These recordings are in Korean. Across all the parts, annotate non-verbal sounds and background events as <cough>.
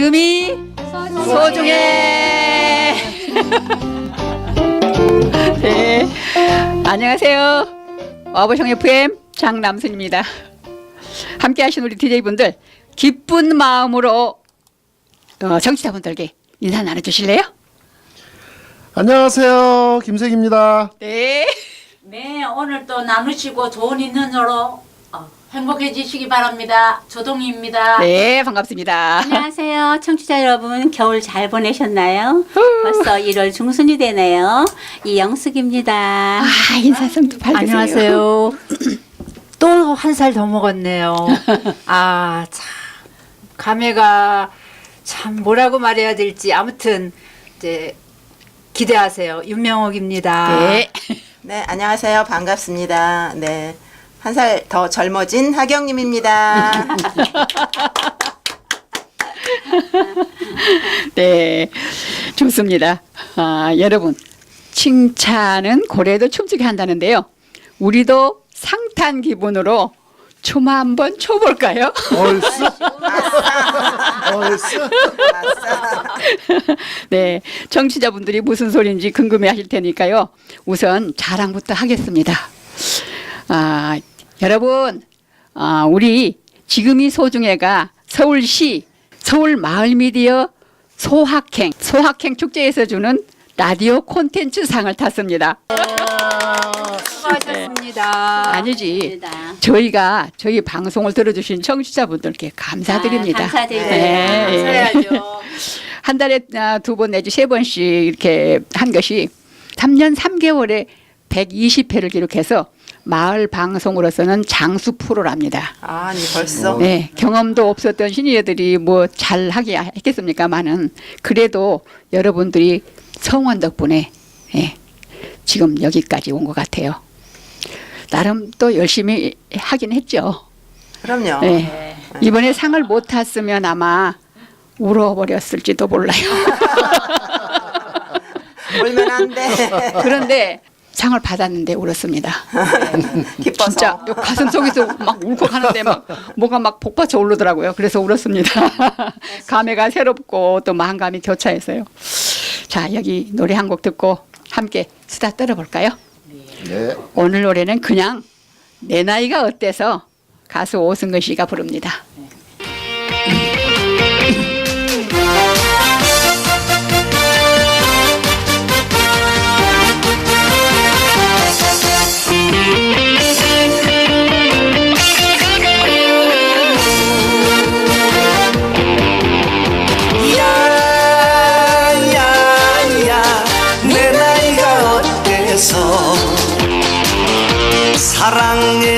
지금이 소중해. 네. 안녕하세요. 와보성 FM 장남순입니다. 함께 하신 우리 DJ분들 기쁜 마음으로 어, 정치자분들께 인사 나눠주실래요? 안녕하세요. 김색입니다. 네. 네, 오늘 또 나누시고 좋은 인연으로 어, 행복해지시기 바랍니다. 조동희입니다. 네, 반갑습니다. 안녕하세요. 청취자 여러분, 겨울 잘 보내셨나요? 벌써 1월 중순이 되네요. 이영숙입니다. 아, 인사성도 밝으세요. 안녕하세요. 또 한 살 더 먹었네요. 아, 참. 감회가 참 뭐라고 말해야 될지 아무튼 이제 기대하세요. 윤명옥입니다. 네. 네, 안녕하세요. 반갑습니다. 네. 한 살 더 젊어진 하경님입니다. <laughs> 네, 좋습니다. 아, 여러분, 칭찬은 고래도 춤추게 한다는데요. 우리도 상탄 기분으로 춤 한번 춰볼까요? 얼쑤? 얼쑤? 네, 청취자분들이 무슨 소리인지 궁금해하실 테니까요. 우선 자랑부터 하겠습니다. 아, 여러분, 아, 우리 지금이 소중해가 서울시 서울 마을 미디어 소확행 소확행 축제에서 주는 라디오 콘텐츠 상을 탔습니다. 수고하셨습니다. 아니지. 감사합니다. 저희가 저희 방송을 들어주신 청취자분들께 감사드립니다. 아, 감사드립니다. 네, 예. 감사해야죠. <laughs> 한 달에 아, 두번 내지 세 번씩 이렇게 한 것이 3년 3개월에 120회를 기록해서 마을 방송으로서는 장수 프로랍니다. 아니, 벌써. 네, 경험도 없었던 시니어들이 뭐 잘하게 했겠습니까만은 그래도 여러분들이 성원 덕분에 예, 지금 여기까지 온 것 같아요. 나름 또 열심히 하긴 했죠. 그럼요. 네. 이번에 상을 못 탔으면 아마 울어버렸을지도 몰라요. <laughs> 울면 안 돼. 그런데 상을 받았는데 울었습니다. <laughs> 기뻐서. 진짜 요 가슴 속에서 막 울컥하는데 막 뭐가 막 복받쳐 오르더라고요. 그래서 울었습니다. <laughs> 감회가 새롭고 또 마음감이 교차해서요. 자 여기 노래 한 곡 듣고 함께 수다 떨어볼까요? 네. 오늘 노래는 그냥 내 나이가 어때서 가수 오승근 씨가 부릅니다. 사랑의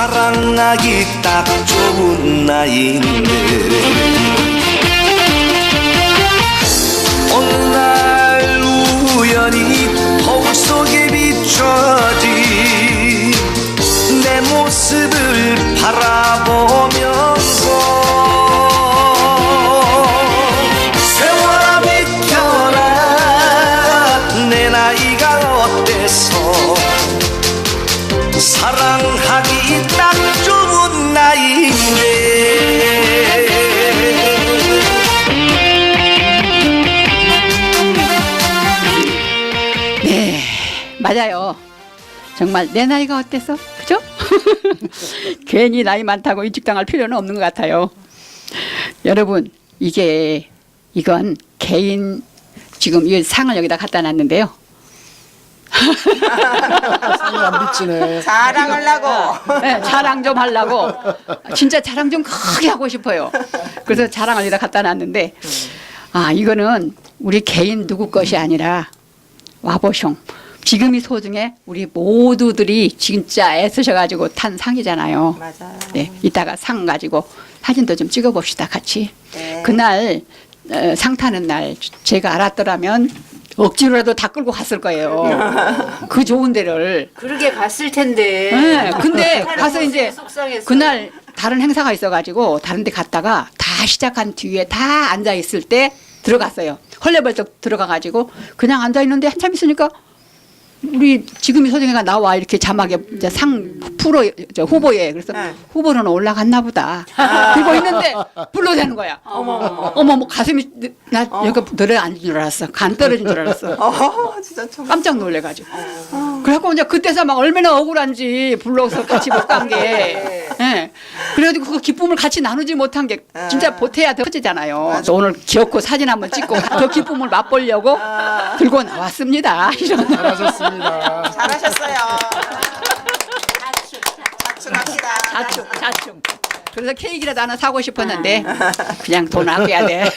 사랑하기 딱 좋은 나이인데. 어느 날 우연히 거울 속에 비춰진 내 모습을 바라보면 정말 내 나이가 어때서? 그죠? <laughs> 괜히 나이 많다고 인식당할 필요는 없는 것 같아요. 여러분, 이게 이건 개인 지금 이 상을 여기다 갖다 놨는데요. 상이 안 비치네. 자랑을 하고. 네, 자랑 좀 하려고 진짜 자랑 좀 크게 하고 싶어요. 그래서 자랑을 여기다 갖다 놨는데 아 이거는 우리 개인 누구 것이 아니라 와보숑 지금이 소중해 우리 모두들이 진짜 애쓰셔가지고 탄 상이잖아요. 맞아요. 네, 이따가 상 가지고 사진도 좀 찍어봅시다 같이. 네. 그날 어, 상 타는 날 제가 알았더라면 억지로라도 다 끌고 갔을 거예요. <laughs> 그 좋은 데를. 그러게 갔을 텐데. 네, 근데 <laughs> 가서 이제 속상했어. 그날 다른 행사가 있어가지고 다른 데 갔다가 다 시작한 뒤에 다 앉아 있을 때 들어갔어요. 헐레벌떡 들어가가지고 그냥 앉아 있는데 한참 있으니까 우리 지금이 소정이가 나와 이렇게 자막에 이제 상 프로 저 후보에 그래서 네. 후보는 올라갔나 보다 <laughs> 들고 있는데 불러대는 거야. <laughs> 어머 어머 뭐 가슴이 나 여기 들어 앉은 줄 알았어. 간 떨어진 줄 알았어. <laughs> 어, 진짜 참. 깜짝 놀래가지고. 그래갖고 이제 그때서 막 얼마나 억울한지 불러서 같이 못 간 게. 예. 그래가지고 그 기쁨을 같이 나누지 못한 게 진짜 보태야 더 커지잖아요. 그래서 오늘 귀엽고 사진 한번 찍고 그 기쁨을 맛보려고 들고 나왔습니다. 이런. 잘하셨습니다. 잘하셨어요. 자축합시다. 자축, 자축. 그래서 케이크라도 하나 사고 싶었는데 <laughs> 그냥 돈 아껴야 돼. <laughs>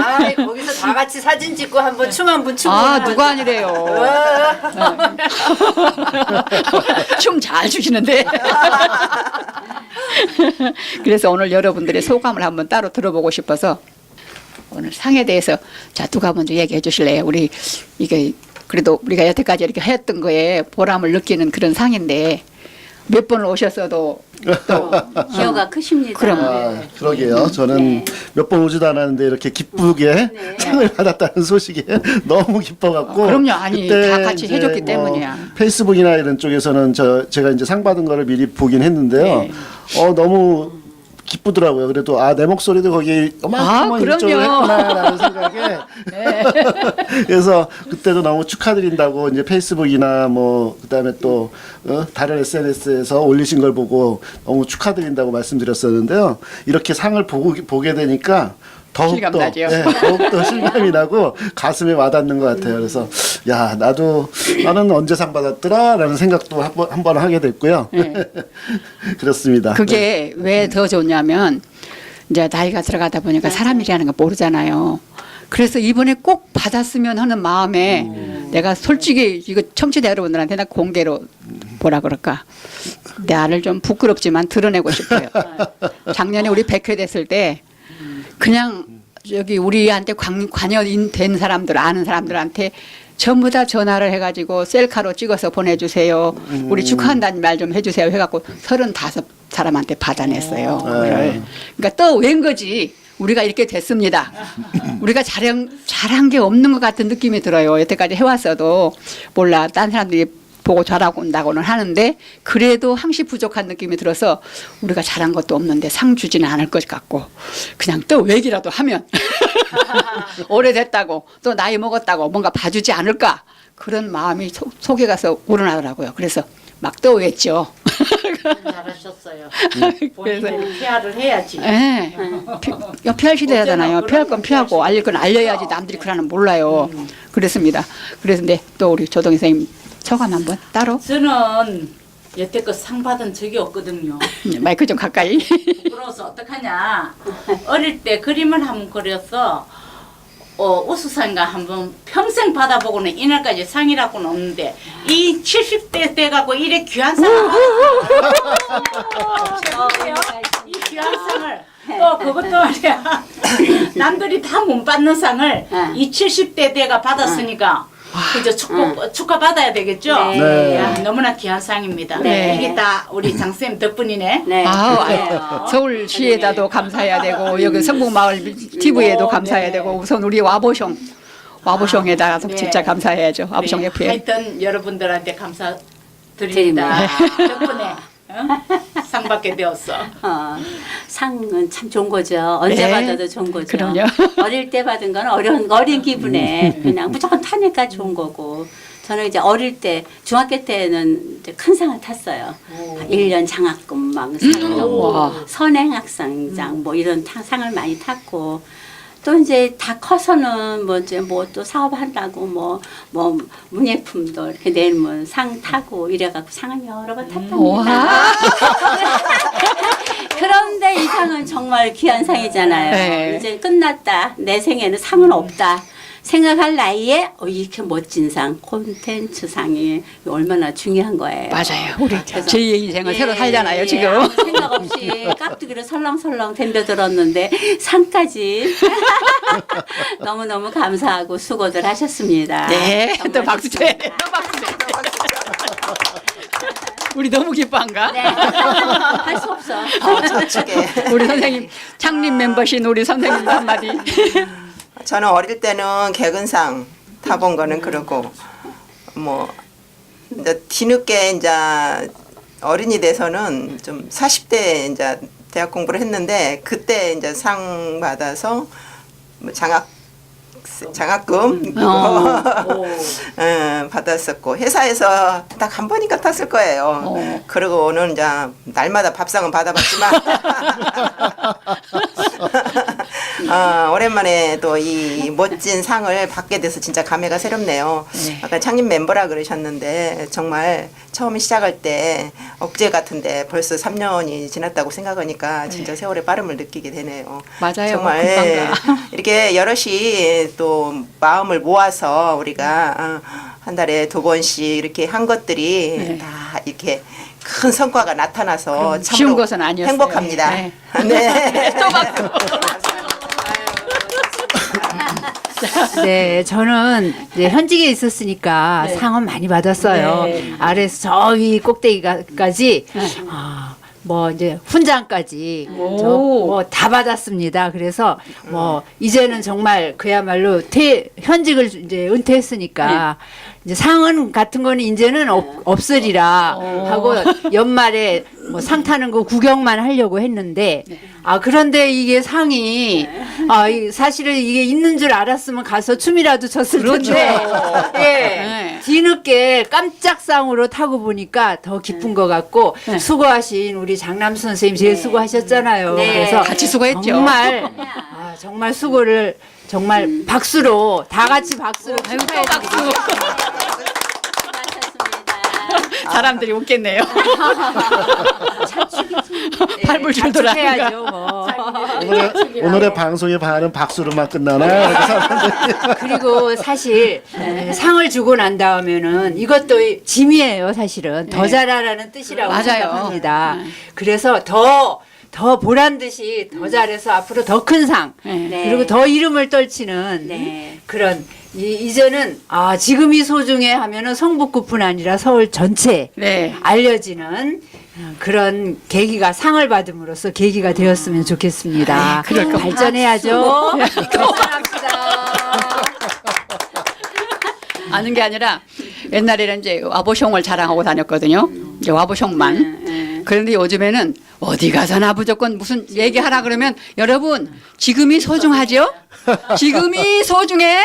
아, 거기서 다 같이 사진 찍고 한번 춤 한번 추고. 아 누가 아니래요. <laughs> 춤 잘 추시는데. 그래서 오늘 여러분들의 소감을 한번 따로 들어보고 싶어서 오늘 상에 대해서 자 누가 먼저 얘기해 주실래요? 우리 이게 그래도 우리가 여태까지 이렇게 했던 거에 보람을 느끼는 그런 상인데 몇 번을 오셨어도 또 <laughs> 기여가 크십니다. 그럼. 아, 그러게요. 저는 몇번 오지도 않았는데 이렇게 기쁘게 상을 받았다는 소식에 <laughs> 너무 기뻐갖고. 아, 그럼요. 아니, 그때 다 같이 이제 해줬기 뭐 때문이야. 페이스북이나 이런 쪽에서는 저 제가 이제 상 받은 거를 미리 보긴 했는데요. 네. 어 너무 기쁘더라고요. 그래도 아 내 목소리도 거기 아, 그럼요. 일조를 했구나라는 생각에 <laughs> 그래서 그때도 너무 축하드린다고 이제 페이스북이나 뭐 그다음에 또 어, 다른 SNS에서 올리신 걸 보고 너무 축하드린다고 말씀드렸었는데요. 이렇게 상을 보고 보게 되니까 더욱더 실감나죠? 네, 더욱더 실감이 나고 가슴에 와닿는 것 같아요. 그래서 야 나도 나는 언제 상 받았더라라는 생각도 한번 한번 하게 됐고요. <laughs> 그렇습니다. 네. 그게 왜 더 좋냐면 이제 나이가 들어가다 보니까 사람이라는 거 모르잖아요. 그래서 이번에 꼭 받았으면 하는 마음에 내가 솔직히 이거 청취자 여러분들한테 나 공개로 뭐라 그럴까 나를 좀 부끄럽지만 드러내고 싶어요. <laughs> 작년에 우리 백회 됐을 때 그냥 여기 우리한테 관, 관여인 된 사람들 아는 사람들한테 전부 다 전화를 해가지고 셀카로 찍어서 보내주세요. 우리 축하한다는 말 좀 해주세요. 해갖고 서른다섯 사람한테 받아냈어요. 그거를. 그러니까 또 웬 거지. 우리가 이렇게 됐습니다. 우리가 잘한, 잘한 게 없는 것 같은 느낌이 들어요. 여태까지 해왔어도 몰라. 딴 사람들이 보고 잘하고 온다고는 하는데 그래도 항시 부족한 느낌이 들어서 우리가 잘한 것도 없는데 상 주지는 않을 것 같고 그냥 또 왜기라도 하면 <laughs> 오래됐다고 또 나이 먹었다고 뭔가 봐주지 않을까 그런 마음이 속, 속에 가서 우러나더라고요. 그래서 막 떠오했죠. 잘하셨어요. <laughs> 그래서 본인은 피아를 해야지. 예. 피, 야, 피할 시대잖아요. 피할 건 피하고 알릴 건 알려야지 남들이 그러는 몰라요. 그랬습니다. 그랬는데 또 우리 조동 선생님 소감 한번 따로 저는 여태껏 상 받은 적이 없거든요. <laughs> 마이크 좀 가까이. 부끄러워서 어떡하냐. 어릴 때 그림을 한번 그려서 어, 우수상인가 한번 평생 받아보고는 이날까지 상이라고는 없는데 이 70대 돼가고 이래 귀한 상을 받았어요. 이 귀한 상을 또 그것도 말이야 남들이 다 못 받는 상을 응. 이 70대 돼가 받았으니까 그저 축복 축하 받아야 되겠죠. 네. 야, 너무나 귀한 상입니다. 네. 이게 다 우리 장 쌤 덕분이네. 네. 아우. 아유, 서울시에다도 감사해야 되고 여기 성북마을 TV에도 오, 감사해야 네. 되고 우선 우리 와보숑 와보숑에다 가 네. 진짜 감사해야죠. 와보숑 네, FM. 하여튼 여러분들한테 감사드립니다. 덕분에 어? 상 받게 되었어. <laughs> 어, 상은 참 좋은 거죠. 언제 네. 받아도 좋은 거죠. 그럼요. <laughs> 어릴 때 받은 건 어려운 어린 기분에 그냥 무조건 타니까 좋은 거고. 저는 이제 어릴 때 중학교 때는 이제 큰 상을 탔어요. 일 1년 장학금 막 상, 와. 선행학생장 뭐 이런 타- 상을 많이 탔고 또 이제 다 커서는 뭐 이제 뭐 또 사업한다고 뭐 뭐 문예품도 이렇게 내면 상 타고 이래갖고 상을 여러 번 탔답니다. 와. <laughs> 그런데 이 상은 정말 귀한 상이잖아요. 네. 이제 끝났다. 내 생에는 상은 없다. 생각할 나이에 어, 이렇게 멋진 상, 콘텐츠 상이 얼마나 중요한 거예요. 맞아요. 우리 그래서- 제2의 인생을 새로 살잖아요, 예, 지금. 아무 생각 없이 <laughs> 깍두기를 설렁설렁 덤벼들었는데 상까지 <laughs> 너무너무 감사하고 수고들 하셨습니다. 네, 정말 또 박수 쳐야. 박수. 우리 너무 기뻐한가? 네. <laughs> 할 수 없어. 어, 저축에. 우리 선생님 창립 멤버신 우리 선생님 한마디. 저는 어릴 때는 개근상 타본 거는 그렇고 뭐 이제 뒤늦게 이제 어린이 돼서는 좀 40대 이제 대학 공부를 했는데 그때 이제 상 받아서 뭐 장학 장학금 어. 어, <laughs> 받았었고 회사에서 딱 한 번인가 탔을 거예요. 어. 그러고는 이제 날마다 밥상은 받아봤지만 <laughs> 어, 오랜만에 또 이 멋진 상을 받게 돼서 진짜 감회가 새롭네요. 네. 아까 창립 멤버라 그러셨는데 정말 처음 시작할 때 억제 같은데 벌써 3년이 지났다고 생각하니까 진짜 세월의 빠름을 느끼게 되네요. 맞아요. 정말 금방 가. <laughs> 이렇게 여럿이 또 마음을 모아서 우리가 어, 한 달에 두 번씩 이렇게 한 것들이 네. 다 이렇게 큰 성과가 나타나서 참으로 쉬운 것은 아니었어요. 행복합니다. 네. 네. <laughs> <laughs> 또 박수. <laughs> 네, 저는 이제 현직에 있었으니까 상은 많이 받았어요. 네. 아래에서 저기 꼭대기까지 아, 뭐 이제 훈장까지 오. 뭐다 받았습니다. 그래서 뭐 이제는 정말 그야말로 퇴 현직을 이제 은퇴했으니까 이제 상은 같은 거는 이제는 없, 없으리라 하고 연말에 뭐 상 타는 거 구경만 하려고 했는데 아 그런데 이게 상이 아 이- 사실은 이게 있는 줄 알았으면 가서 춤이라도 췄을 텐데 <laughs> 예 네. 뒤늦게 깜짝 상으로 타고 보니까 더 기쁜 것 같고 수고하신 우리 장남수 선생님 제일 수고하셨잖아요. 네. 그래서 같이 수고했죠. 정말 <laughs> 아, 정말 수고를 정말 박수로 다 같이 박수로 아유, 또 축하해 박수. 수고하셨습니다. 사람들이 웃겠네요. 팔불 네, 줄더라. 해야죠 뭐. 오늘의, 오늘의 방송의 반은 박수로만 끝나나? 이렇게 사람들이. <laughs> 그리고 사실 에, 상을 주고 난 다음에는 이것도 짐이에요 사실은 더 잘하라는 뜻이라고 맞아요. 생각합니다. 그래서 더 더 보란 듯이 더 잘해서 앞으로 더 큰 상, 네. 그리고 더 이름을 떨치는 네. 그런 이, 이제는 아 지금이 소중해 하면은 성북구뿐 아니라 서울 전체 네. 알려지는 어, 그런 계기가 상을 받음으로써 계기가 되었으면 좋겠습니다. 아, 그럴 거. 발전해야죠. <laughs> 발전합시다. 아는 게 아니라 옛날에는 이제 와보숑을 자랑하고 다녔거든요. 이제 와보숑만. 그런데 요즘에는 어디 가서나 무조건 무슨 얘기하라 그러면 여러분 지금이 소중하죠? 지금이 소중해?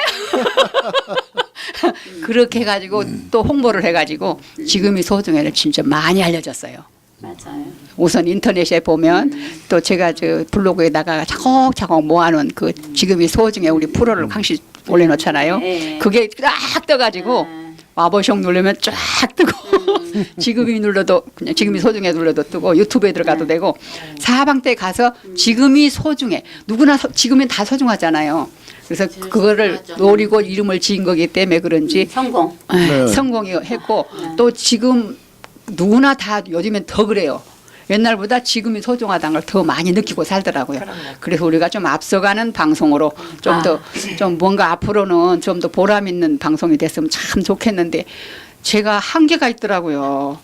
<laughs> 그렇게 해가지고 또 홍보를 해가지고 지금이 소중해를 진짜 많이 알려졌어요. 맞아요. 우선 인터넷에 보면 또 제가 저 블로그에다가 차곡차곡 모아놓은 그 지금이 소중해 우리 프로를 항시 올려놓잖아요. 네. 그게 쫙 떠가지고 와보숑 누르면 쫙 뜨고 <laughs> 지금이 눌러도 그냥 지금이 소중해 눌러도 뜨고 유튜브에 들어가도 되고 사방때 가서 지금이 소중해 누구나 서- 지금은 다 소중하잖아요. 그래서 그거를 노리고 이름을 지은 거기 때문에 그런지 성공. 네. 성공이 했고 또 지금 누구나 다 요즘엔 더 그래요. 옛날보다 지금이 소중하다는 걸 더 많이 느끼고 살더라고요. 그래서 우리가 좀 앞서가는 방송으로 좀 더 좀 뭔가 앞으로는 좀 더 보람 있는 방송이 됐으면 참 좋겠는데 제가 한계가 있더라고요.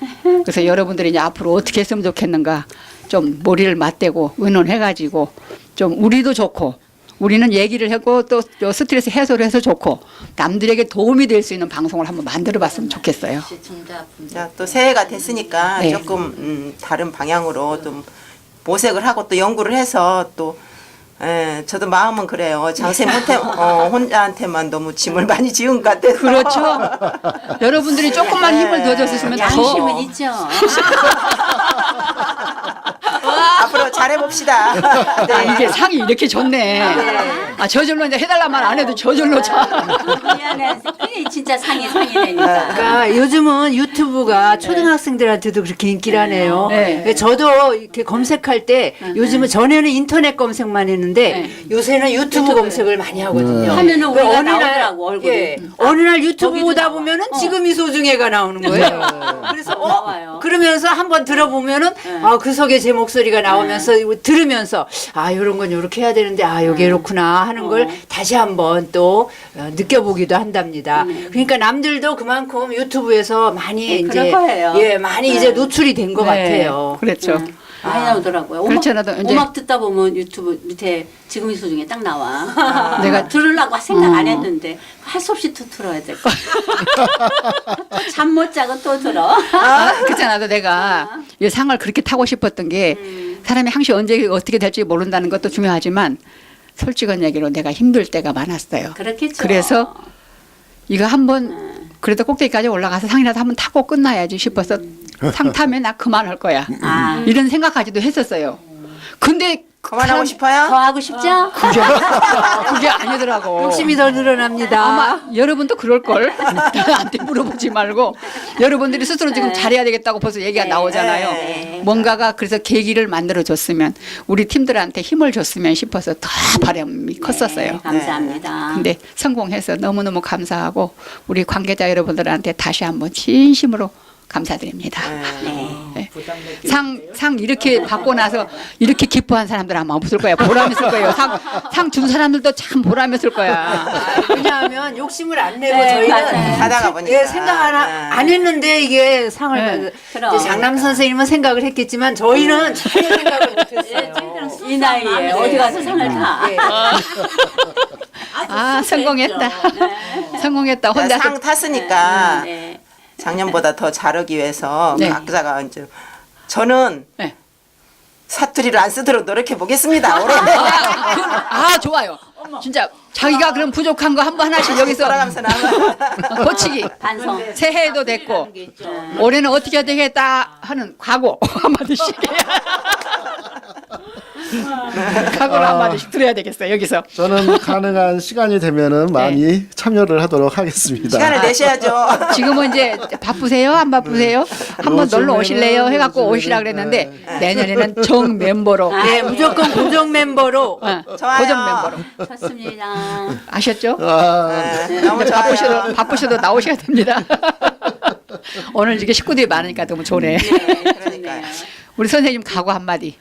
그래서 여러분들이 이제 앞으로 어떻게 했으면 좋겠는가 좀 머리를 맞대고 의논해가지고 좀 우리도 좋고 우리는 얘기를 하고 또 스트레스 해소를 해서 좋고 남들에게 도움이 될 수 있는 방송을 한번 만들어봤으면 좋겠어요. 자, 또 새해가 됐으니까 네. 조금 음, 다른 방향으로 좀 모색을 하고 또 연구를 해서 또 예, 저도 마음은 그래요. 장세 못해 어, 혼자한테만 너무 짐을 많이 지은 것 같아서 그렇죠. <laughs> 여러분들이 조금만 힘을 더 줬으면 양심은 더 있죠. <laughs> <laughs> 앞으로 잘해봅시다. 네. <laughs> 아, 이게 상이 이렇게 좋네. 아, 저절로 이제 해달라만 안 해도 저절로 자. 미안해. 진짜 상이 상이라니까. 그러니까 요즘은 유튜브가 초등학생들한테도 그렇게 인기라네요. 네. 저도 이렇게 검색할 때 요즘은 전에는 인터넷 검색만 했는데 네. 요새는 유튜브 검색을 많이 하거든요. 하면은 그 우리가 나오더라고, 얼굴이. 예, 어느 날 유튜브 보다. 보면은 어. 지금이 소중해가 나오는 거예요. 그래서 그러면서 한번 들어보면은 아, 그 속에 제 목소리가 나오면서 이거 들으면서 아 이런 건 이렇게 해야 되는데 아 여기 이렇구나 하는 걸 다시 한번 또 어, 느껴보기도 한답니다. 그러니까 남들도 그만큼 유튜브에서 많이 네, 이제 그럴 거예요. 예 많이 이제 노출이 된 것 같아요. 그렇죠. 음, 많이 나오더라고요. 그렇지 음악, 않아도 이제- 음악 듣다 보면 유튜브 밑에 지금 이 소중에 딱 나와. 내가- 들으려고 생각 안 했는데 할 수 없이 또 들어야 될 거. <laughs> 잠못 자고 또 들어. 아, 그렇지 않아도 내가 이 상을 그렇게 타고 싶었던 게 사람이 항시 언제 어떻게 될지 모른다는 것도 중요하지만 솔직한 얘기로 내가 힘들 때가 많았어요. 그렇겠죠. 그래서 이거 한번 그래도 꼭대기까지 올라가서 상이라도 한번 타고 끝나야지 싶어서 상 타면 나 그만할 거야. 아, 이런 생각까지도 했었어요. 근데 그만하고 싶어요? 더 하고 싶죠? <laughs> 그게, 그게 아니더라고. 욕심이 더 늘어납니다. 아마 여러분도 그럴 걸 <laughs> 나한테 물어보지 말고 여러분들이 스스로 지금 잘해야 되겠다고 벌써 얘기가 네. 나오잖아요. 네. 뭔가가 그래서 계기를 만들어 줬으면 우리 팀들한테 힘을 줬으면 싶어서 더 바람이 컸었어요. 네, 감사합니다. 근데 성공해서 너무너무 감사하고 우리 관계자 여러분들한테 다시 한번 진심으로 감사드립니다. 네. 상, 상 이렇게 받고 나서 이렇게 기뻐한 사람들 아마 없을 거야. 보람 있을 거예요. 상, 상 준 사람들도 참 보람 있을 거야. 왜냐하면 욕심을 안 내고 네, 저희는. 하다가 보니까. 예, 생각 하나 네. 안 했는데 이게 상을 네. 그럼. 이제 장남 선생님은 생각을 했겠지만 저희는 전혀 생각을 못했어요. 이 나이에 어디 가서 상을 타. 예. 아, 성공했다. 성공했다. 자, 혼자서. 상 탔으니까 네. 작년보다 더 잘하기 위해서 네. 각자가 이제 저는 네. 사투리를 안 쓰도록 노력해 보겠습니다. 올해 아, 좋아요. 진짜 자기가 그럼 부족한 거 한 번 하나씩 여기서 돌아가면서 고치기. <laughs> 반성. 새해에도 됐고 올해는 어떻게 해야 되겠다 하는 각오 <laughs> 한마디씩 <laughs> 각오를 한 마디씩 들어야 되겠어요 여기서 저는 가능한 시간이 되면은 많이 참여를 하도록 하겠습니다. 시간을 내셔야죠. <laughs> 지금은 이제 바쁘세요 안 바쁘세요 한번 놀러 오실래요 해갖고 오시라 그랬는데 내년에는 정 멤버로 네, 무조건 고정 멤버로 어, 좋아요. 고정 멤버로 좋습니다. 아셨죠? 아, 네, 너무 좋아요. 바쁘셔도 바쁘셔도 나오셔야 됩니다. <laughs> 오늘 이렇게 식구들이 많으니까 너무 좋네. 그러니까요. 우리 선생님 각오 한마디.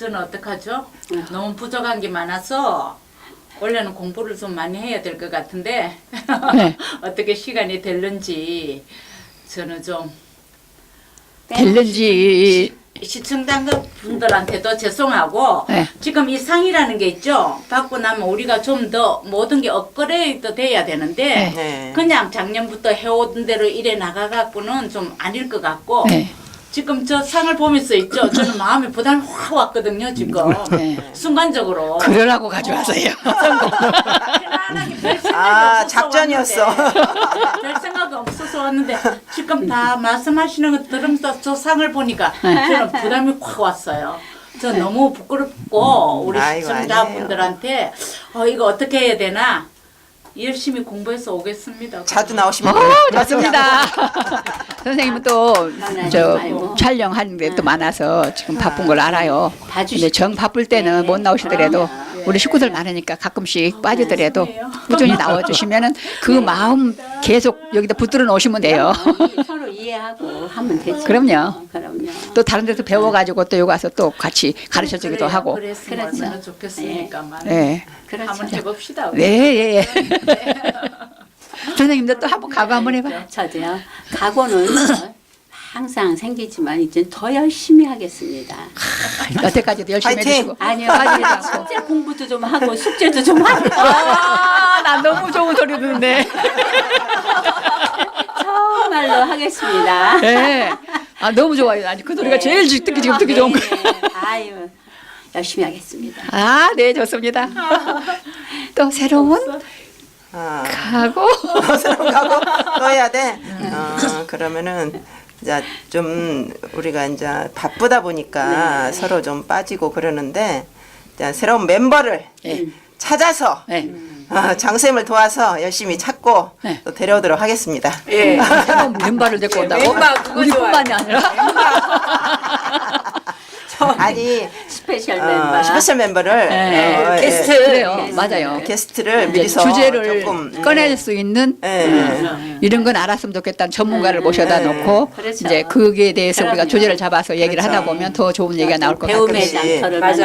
저는 어떡하죠? 너무 부족한 게 많아서 원래는 공부를 좀 많이 해야 될 것 같은데 <laughs> 네. 어떻게 시간이 될는지 저는 좀 될는지 시청자 분들한테도 죄송하고 네. 지금 이 상이라는 게 있죠. 받고 나면 우리가 좀 더 모든 게 업그레이드 돼야 되는데 네. 그냥 작년부터 해오던 대로 일해 나가갖고는 좀 아닐 것 같고 네. 지금 저 상을 보면서 있죠. 저는 마음에 부담이 확 왔거든요. 지금 네. 순간적으로. 그러라고. 편안하게 별 생각이 아, 없어서 작전이었어. 왔는데, 별 생각이 없어서 왔는데 지금 다 말씀하시는 거 들으면서 저 상을 보니까 저는 부담이 확 왔어요. 저 너무 부끄럽고 우리 아이고, 시청자분들한테 어, 이거 어떻게 해야 되나 열심히 공부해서 오겠습니다. 자주 나오시면 어, 좋습니다. <laughs> 선생님은 또 저. 촬영하는 게 또 많아서 지금 바쁜 걸 알아요. 봐주시죠. 근데 정 바쁠 때는 못 나오시더라도 우리 식구들 많으니까 가끔씩 빠지더라도 꾸준히 나와주시면은 그 마음 계속 여기다 붙들어 놓으시면 돼요. 서로 이해하고 하면 되죠. 그럼요. 그럼요. 또 다른 데서 배워가지고 또 여기 와서 또 같이 가르쳐 주기도 하고. 그랬으면 그렇죠. 얼마나 좋겠습니까만. 네. 그렇죠. 한번 해봅시다. 우리. 네, 예, 예. <laughs> 선생님도 또 한번 각오 한번 해봐. 저도요. 각오는 항상 생기지만 이제 더 열심히 하겠습니다. 여태까지도 열심히! 해주시고. 아니요. 빠지지 않고. 숙제 공부도 좀 하고 숙제도 좀 하고 아, 나 너무 좋은 소리 듣네. 정말로 하겠습니다. 네. 아, 너무 좋아요. 아니, 그 소리가 제일 지- 듣기 지금 듣기 좋은 거. 네, 네. 아유 열심히 하겠습니다. 아, 네, 좋습니다. 또 새로운 어, 각오. <laughs> 새로운 가고 또 해야 돼. 어, 그러면은 이제 좀 우리가 이제 바쁘다 보니까 서로 좀 빠지고 그러는데 이제 새로운 멤버를 네. 찾아서 네. 어, 장쌤을 도와서 열심히 찾고 네. 또 데려오도록 하겠습니다. 예. 새로운 멤버를 데리고 온다고? 멤버 그거 우리뿐만이 아니라 <laughs> 아니 스페셜 어, 멤버. 스페셜 멤버를 네. 어, 예, 게스트. 그래요. 게스트. 맞아요. 게스트를 이제 미리서 주제를 조금 꺼낼 수 있는 예, 예. 이런 건 알았으면 좋겠다는 전문가를 음, 모셔다 네. 놓고 그렇죠. 이제 거기에 대해서 우리가 그럼요. 조제를 잡아서 얘기를 하다 그렇죠. 보면 더 좋은 얘기가 나올 것 배움의 같아요. 가끔씩. 장터를 맞아요.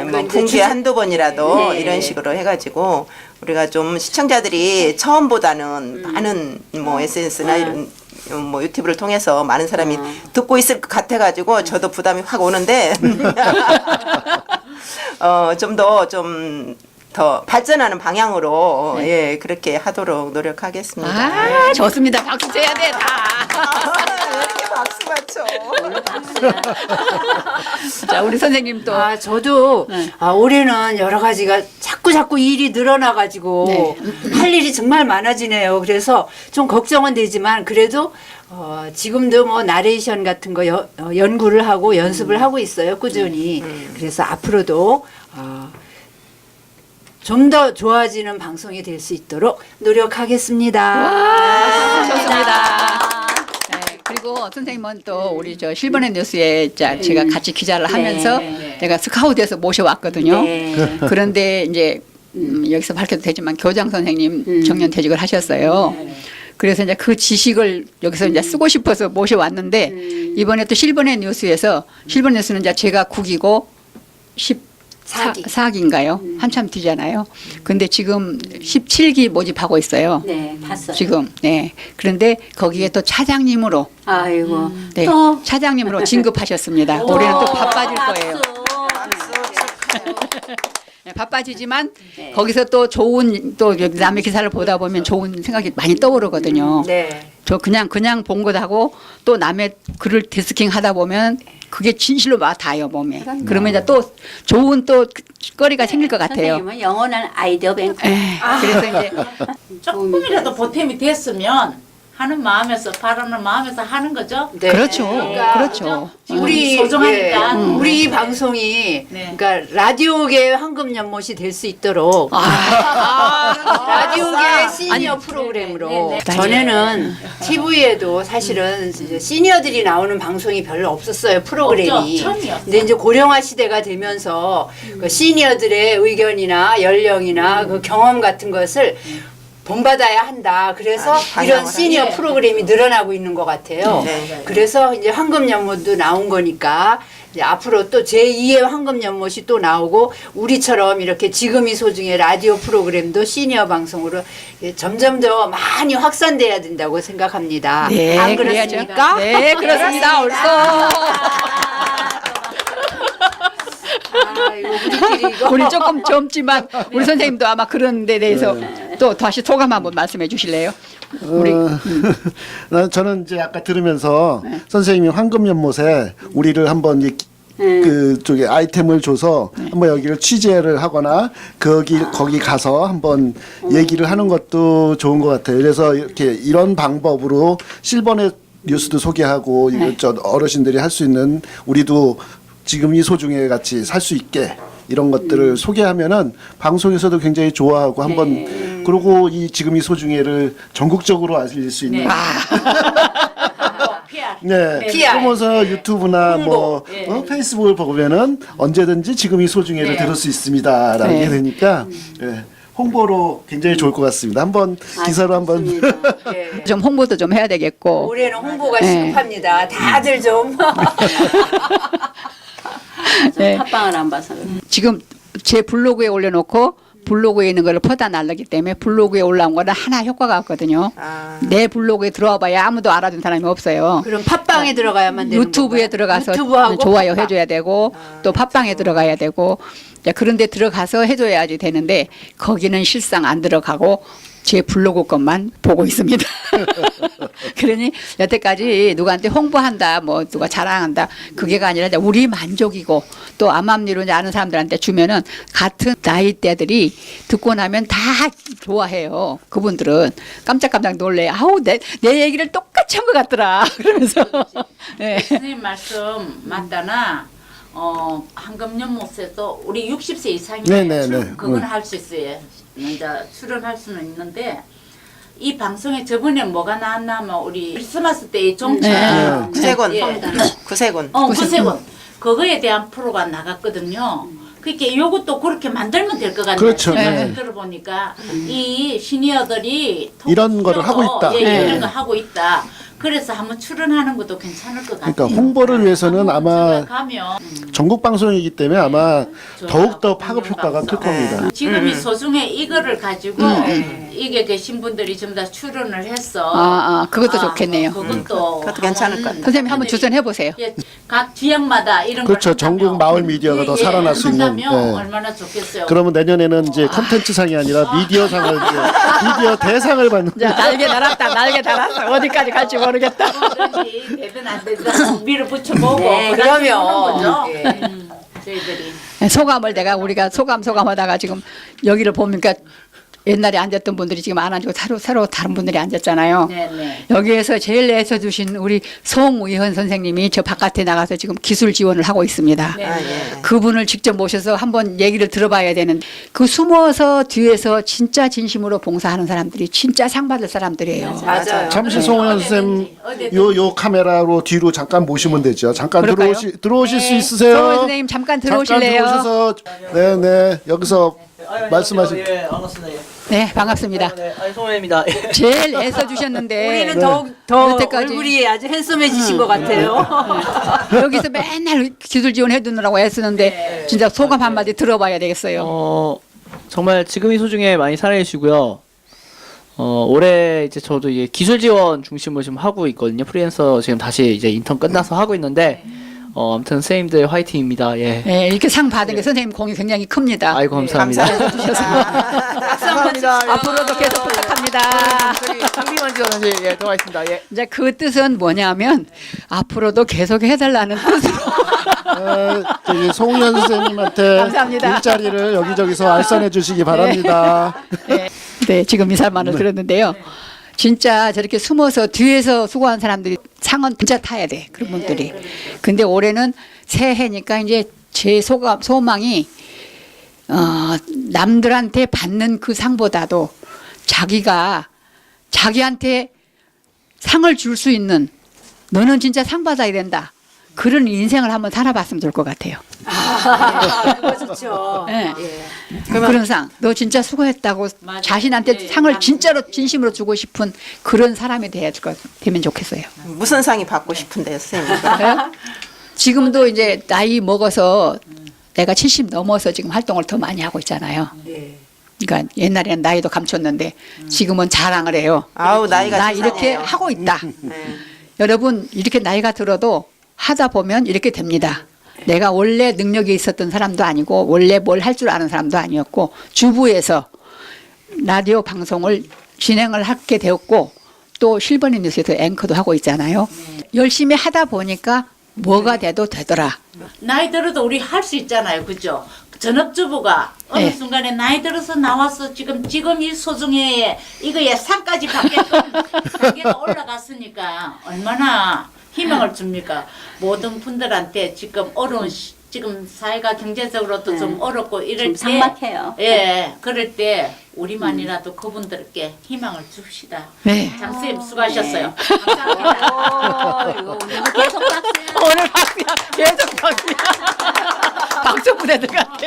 예, 그뭐 이제 분기에 주제- 한두 번이라도 네. 이런 식으로 해가지고 우리가 좀 시청자들이 처음보다는 많은 뭐 SNS나 이런 어, 뭐 유튜브를 통해서 많은 사람이 듣고 있을 것 같아가지고 저도 부담이 확 오는데 <laughs> 어 좀 더 좀 더 발전하는 방향으로 예 그렇게 하도록 노력하겠습니다. 아 좋습니다. 박수 쳐야 돼 다. <laughs> 박수 맞춰? <laughs> 자 우리 선생님 또 아, 저도 네. 아, 올해는 여러 가지가 자꾸 자꾸 일이 늘어나가지고 네. 할 일이 정말 많아지네요. 그래서 좀 걱정은 되지만 그래도 어, 지금도 뭐 나레이션 같은 거 여- 어, 연구를 하고 연습을 하고 있어요. 꾸준히. 그래서 앞으로도 어, 좀 더 좋아지는 방송이 될 수 있도록 노력하겠습니다. 아, 좋습니다. 네, 그리고 선생님은 또 우리 저 실버넷 뉴스에 자 제가 같이 기자를 하면서 네. 내가 스카우트에서 모셔왔거든요. 네. <laughs> 그런데 이제 음, 여기서 밝혀도 되지만 교장 선생님 정년 퇴직을 하셨어요. 그래서 이제 그 지식을 여기서 이제 쓰고 싶어서 모셔왔는데 이번에 또 실버넷 뉴스에서 실버넷 뉴스는 이제 제가 국이고 14, 사기. 4기인가요? 한참 뒤잖아요. 근데 지금 17기 모집하고 있어요. 네, 봤어요. 지금 네 그런데 거기에 또 차장님으로 아이고. 네 또 차장님으로 진급하셨습니다. <laughs> 올해는 또 바빠질 거예요. 네, 바빠지지만 네. 거기서 또 좋은 또 남의 기사를 보다 보면 좋은 생각이 많이 떠오르거든요. 네. 저 그냥 그냥 본 것하고 또 남의 글을 데스킹 하다 보면 그게 진실로 와 닿아요 몸에. 그러면 이제 또 좋은 또 거리가 생길 것 같아요. 선생님은 영원한 아이디어 뱅크. 에, 그래서 이제 조금이라도 보탬이 됐으면 하는 마음에서 바라는 마음에서 하는 거죠. 네. 그렇죠, 그러니까 그렇죠. 우리 소중하니까. 예, 우리 방송이 네. 그러니까 라디오계 황금 연못이 될 수 있도록 <laughs> 라디오계 시니어 프로그램으로 네, 네. 전에는 TV에도 사실은 이제 시니어들이 나오는 방송이 별로 없었어요 프로그램이. 없죠. 처음이었어. 근데 이제 고령화 시대가 되면서 그 시니어들의 의견이나 연령이나 그 경험 같은 것을 본받아야 한다. 그래서 아, 이런 시니어 하네. 프로그램이 늘어나고 있는 것 같아요. 네. 그래서 이제 황금 연못도 나온 거니까 이제 앞으로 또 제2의 황금 연못이 또 나오고 우리처럼 이렇게 지금이 소중의 라디오 프로그램도 시니어 방송으로 예, 점점 더 많이 확산돼야 된다고 생각합니다. 네, 안. 그렇습니까? 네, 그렇습니다. 옳소. 아, 우리끼리 이거 우리 조금 젊지만 우리 선생님도 아마 그런 데 대해서 또 다시 소감 한번 말씀해 주실래요? 우리 어, <laughs> 난 저는 이제 아까 들으면서 선생님이 황금연못에 우리를 한번 이 그 쪽에 아이템을 줘서 한번 여기를 취재를 하거나 거기 거기 가서 한번 얘기를 하는 것도 좋은 것 같아요. 그래서 이렇게 이런 방법으로 실버넷 뉴스도 소개하고 이저 어르신들이 할 수 있는 우리도 지금 이 소중에 같이 살 수 있게 이런 것들을 소개하면은 방송에서도 굉장히 좋아하고 한번 그리고 이 지금 이 소중에를 전국적으로 알릴 수 있는 PR. 네, <laughs> <laughs> PR. 그러면서 유튜브나 뭐 예. 어, 페이스북을 보면은 언제든지 지금 이 소중에를 네. 들을 수 있습니다라는 네. 게 되니까 예, 홍보로 굉장히 좋을 것 같습니다. 한번 기사로 한번 예. <laughs> 좀 홍보도 좀 해야 되겠고. 올해는 홍보가 네. 시급합니다. 다들 좀 네. 팟빵을 안 봐서. 지금 제 블로그에 올려놓고 블로그에 있는 거를 퍼다 날르기 때문에 블로그에 올라온 거는 하나 효과가 없거든요. 아. 내 블로그에 들어와 봐야 아무도 알아준 사람이 없어요. 그럼 팟빵에 들어가야만 되는 유튜브에 건가요? 들어가서 유튜브하고 좋아요 팟빵. 해줘야 되고 또 팟빵에 들어가야 되고 이제 그런데 들어가서 해줘야지 되는데 거기는 실상 안 들어가고 제 블로그 것만 보고 있습니다. <laughs> 그러니 여태까지 누구한테 홍보한다, 뭐 누가 자랑한다, 그게가 아니라 이제 우리 만족이고 또 암암리로 이제 아는 사람들한테 주면은 같은 나이대들이 듣고 나면 다 좋아해요. 그분들은 깜짝깜짝 놀래. 아우 내 내 얘기를 똑같이 한 것 같더라. <laughs> 그러면서 네. <laughs> 선생님 말씀 맞다나 어 황금 연못에도 우리 60세 이상이면 네네네. 출- 그건 음. 할수 있어요. 이제 출연할 수는 있는데 이 방송에 저번에 뭐가 나왔나면 우리 크리스마스 때의 종편 네. 구세군 예. 구세군 어 구세군 그거에 대한 프로가 나갔거든요. 그렇게 이것도 그렇게 만들면 될 것 같네요. 그렇죠. 네. 들어보니까 이 시니어들이 이런 거를 하고 있다. 예, 네. 이런 거 하고 있다. 그래서 한번 출연하는 것도 괜찮을 것 같아요. 그러니까 홍보를 위해서는 아마 가면 전국 방송이기 때문에 아마 좋아요. 더욱 더 파급 효과가 클. 겁니다. 지금 이 소중에 이거를 가지고 음. 이게 계신 분들이 전부 다 출연을 했어. 아, 아, 그것도 좋겠네요. 그것도 그것도 괜찮을 것 같아요. 선생님 한번 주선해 보세요. 예, 각 지역마다 이런 그렇죠. 한다면, 전국 마을 미디어가 더 살아날 수 있는, 한다면 예. 얼마나 좋겠어요. 그러면 내년에는 이제 컨텐츠 상이 아니라 미디어 상을 이제 미디어 대상을 받는 자, 날개 달았다, 날개 달았어. 어디까지 갈지 모르 겠다. 뭐든지 되든 안 되든 밀어붙여보고 네, 그다음에 그럼요. 하는 거죠. 예. 음, 저희들이 소감을 내가 우리가 소감 소감하다가 지금 여기를 보니까 옛날에 앉았던 분들이 지금 안 앉고 새로 새로 다른 분들이 앉았잖아요. 네네. 여기에서 제일 애써 주신 우리 송의현 선생님이 저 바깥에 나가서 지금 기술 지원을 하고 있습니다. 네. 아, 예. 그분을 직접 모셔서 한번 얘기를 들어봐야 되는 그 숨어서 뒤에서 진짜 진심으로 봉사하는 사람들이 진짜 상 받을 사람들이에요. 맞아요. 잠시 쌤 어디든지, 어디든지. 요요 카메라로 뒤로 잠깐 모시면 되죠. 잠깐 그럴까요? 들어오시 들어오실 수 있으세요? 선생님 잠깐 들어오실래요? 잠깐 들어오셔서 네네 여기서 말씀하신 예, 반갑습니다. 예. 네, 반갑습니다. 네, 아니 소매입니다. 예. <laughs> 제일 애써 주셨는데 우리는 더욱 더 여태까지. 얼굴이 아주 핸섬해지신 것 같아요. 여기서 맨날 기술 지원해 두느라고 애쓰는데 진짜 소감 한마디 들어봐야 되겠어요. 어 정말 지금이 소중해 많이 사랑해 주시고요. 어 올해 이제 저도 이제 기술 지원 중심으로 지금 하고 있거든요. 프리랜서 지금 다시 이제 인턴 끝나서 하고 있는데 어 아무튼 선생님들 화이팅입니다. 예. 네, 이렇게 상 받은 게 선생님 공이 굉장히 큽니다. 아이고 감사합니다. <laughs> 박수 한번 감사합니다. 앞으로도 계속 부탁합니다. 저기 장비만 지원 사실 예 들어가 있습니다. 예. 이제 그 뜻은 뭐냐면 앞으로도 계속 해달라는 뜻으로. 어, 저기 송현 선생님한테 <laughs> 감사합니다. 일자리를 여기저기서 알선해 주시기 바랍니다. 네, 네, 지금 이 말을 들었는데요. 진짜 저렇게 숨어서 뒤에서 수고한 사람들이 상은 진짜 타야 돼 그런 분들이. 근데 올해는 새해니까 이제 제 소감 소망이 어, 남들한테 받는 그 상보다도 자기가 자기한테 상을 줄 수 있는 너는 진짜 상 받아야 된다. 그런 인생을 한번 살아봤으면 좋을 것 같아요. 아, <laughs> 그거 좋죠. 네. 그런 상. 너 진짜 수고했다고 맞아요. 자신한테 네, 상을 맞습니다. 진짜로 진심으로 주고 싶은 그런 사람이 돼야 될 것- 되면 좋겠어요. 무슨 상이 받고 싶은데요, 선생님? 그래요? 지금도 이제 나이 먹어서 내가 70 넘어서 지금 활동을 더 많이 하고 있잖아요. 예. 그러니까 옛날에는 나이도 감췄는데 지금은 자랑을 해요. 아우 나이가 나 이렇게. 하고 있다. 네. 여러분 이렇게 나이가 들어도 하다 보면 이렇게 됩니다. 내가 원래 능력이 있었던 사람도 아니고 원래 뭘 할 줄 아는 사람도 아니었고 주부에서 라디오 방송을 진행을 하게 되었고 또 실버니 뉴스에서 앵커도 하고 있잖아요. 열심히 하다 보니까 뭐가 돼도 되더라. 나이 들어도 우리 할 수 있잖아요, 그죠? 전업주부가 어느 네. 순간에 나이 들어서 나와서 지금 지금 이 소중에 이거에 상까지 받게끔 <laughs> 단계가 올라갔으니까 얼마나 희망을 줍니까? 모든 분들한테 지금 어려운 시, 지금 사회가 경제적으로도 좀 어렵고 이럴 좀때 삭막해요. 예, 그럴 때 우리만이라도 그분들께 희망을 줍시다. 네. 장쌤 수고하셨어요. 감사합니다. 어, 이거 오늘 계속 박수야. 오늘 박수야. 계속 박수야. <laughs> 박수 부대들 같아.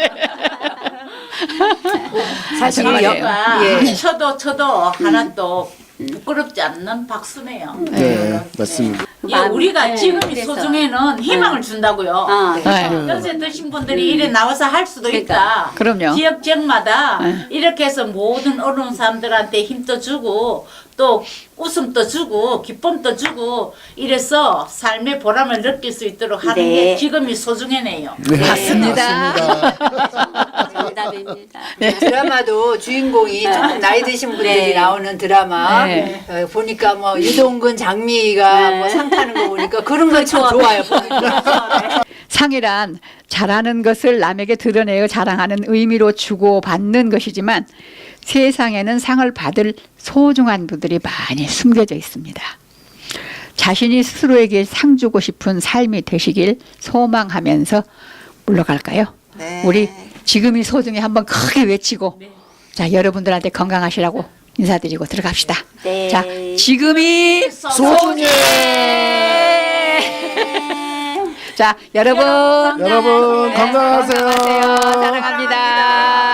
사실 정말이에요. 여, 예. 쳐도 쳐도 하나도 부끄럽지 않는 박수네요. 네, 맞습니다. 예, 우리가 네, 지금 이 그래서. 소중에는 희망을 준다고요. 어, 네. 연세 드신 분들이 이래 나와서 할 수도 있다. 그럼요. 지역 지역마다 네. 이렇게 해서 모든 어려운 사람들한테 힘도 주고 또 웃음도 주고 기쁨도 주고 이래서 삶의 보람을 느낄 수 있도록 하는 네. 게 지금이 소중해네요. 네, 맞습니다. 맞습니다. 대답입니다. <laughs> 드라마도 주인공이 조금 나이 드신 분들이 네. 나오는 드라마 네. 어, 보니까 뭐 유동근 장미가 네. 뭐상 타는 거 보니까 그런 거참 좋아요. 보니까. <laughs> 상이란 잘하는 것을 남에게 드러내어 자랑하는 의미로 주고 받는 것이지만 세상에는 상을 받을 소중한 분들이 많이 숨겨져 있습니다. 자신이 스스로에게 상 주고 싶은 삶이 되시길 소망하면서 물러갈까요? 네. 우리 지금이 소중히 한번 크게 외치고 자 여러분들한테 건강하시라고 인사드리고 들어갑시다. 네. 자 지금이 소중해. 자 여러분 여러분 네. 건강하세요. 사랑합니다.